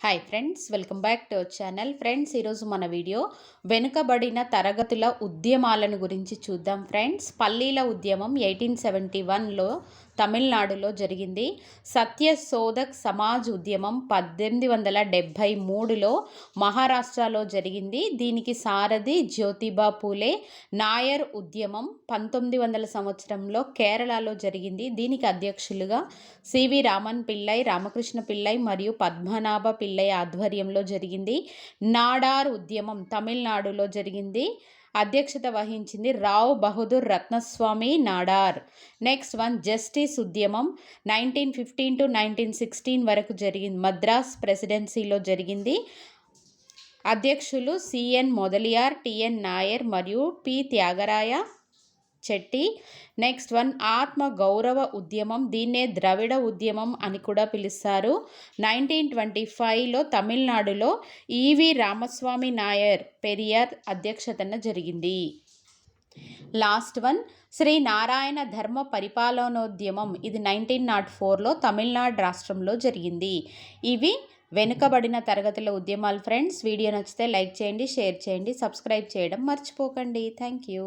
Hi friends welcome back to our channel friends ఈరోజు మన video వెనుకబడిన తరగతుల ఉద్యమాలను గురించి చూద్దాం ఫ్రెండ్స్ పల్లీల ఉద్యమం ఎయిటీన్ సెవెంటీ వన్లో తమిళనాడులో జరిగింది. సత్య శోధక్ సమాజ్ ఉద్యమం పద్దెనిమిది వందల డెబ్భై మూడులో మహారాష్ట్రలో జరిగింది. దీనికి సారథి జ్యోతిబా పూలే. నాయర్ ఉద్యమం పంతొమ్మిది వందల సంవత్సరంలో కేరళలో జరిగింది. దీనికి అధ్యక్షులుగా సివి రామన్ పిల్లై రామకృష్ణ పిల్లై మరియు పద్మనాభ పిల్లై ఆధ్వర్యంలో జరిగింది. నాడార్ ఉద్యమం తమిళనాడులో జరిగింది. అధ్యక్షత వహించింది Rao Bahadur Ratnaswamy Nadar. Next one justice ఉద్యమం nineteen fifteen to nineteen sixteen వరకు జరిగింది. మద్రాస్ ప్రెసిడెన్సీలో జరిగింది. అధ్యక్షులు సిఎన్ మొదలియార్ టిఎన్ నాయర్ మరియు P Thyagaraya Chetty. Next one ఆత్మ గౌరవ ఉద్యమం దీన్నే ద్రవిడ ఉద్యమం అని కూడా పిలుస్తారు. నైన్టీన్ ట్వంటీ ఫైవ్లో తమిళనాడులో ఈవి రామస్వామి నాయర్ పెరియార్ అధ్యక్షతన జరిగింది. లాస్ట్ వన్ శ్రీ నారాయణ ధర్మ పరిపాలనోద్యమం ఇది నైన్టీన్ నాట్ ఫోర్లో తమిళనాడు రాష్ట్రంలో జరిగింది. ఇవి వెనుకబడిన తరగతుల ఉద్యమాలు ఫ్రెండ్స్ వీడియో నచ్చితే లైక్ చేయండి షేర్ చేయండి సబ్స్క్రైబ్ చేయడం మర్చిపోకండి. Thank you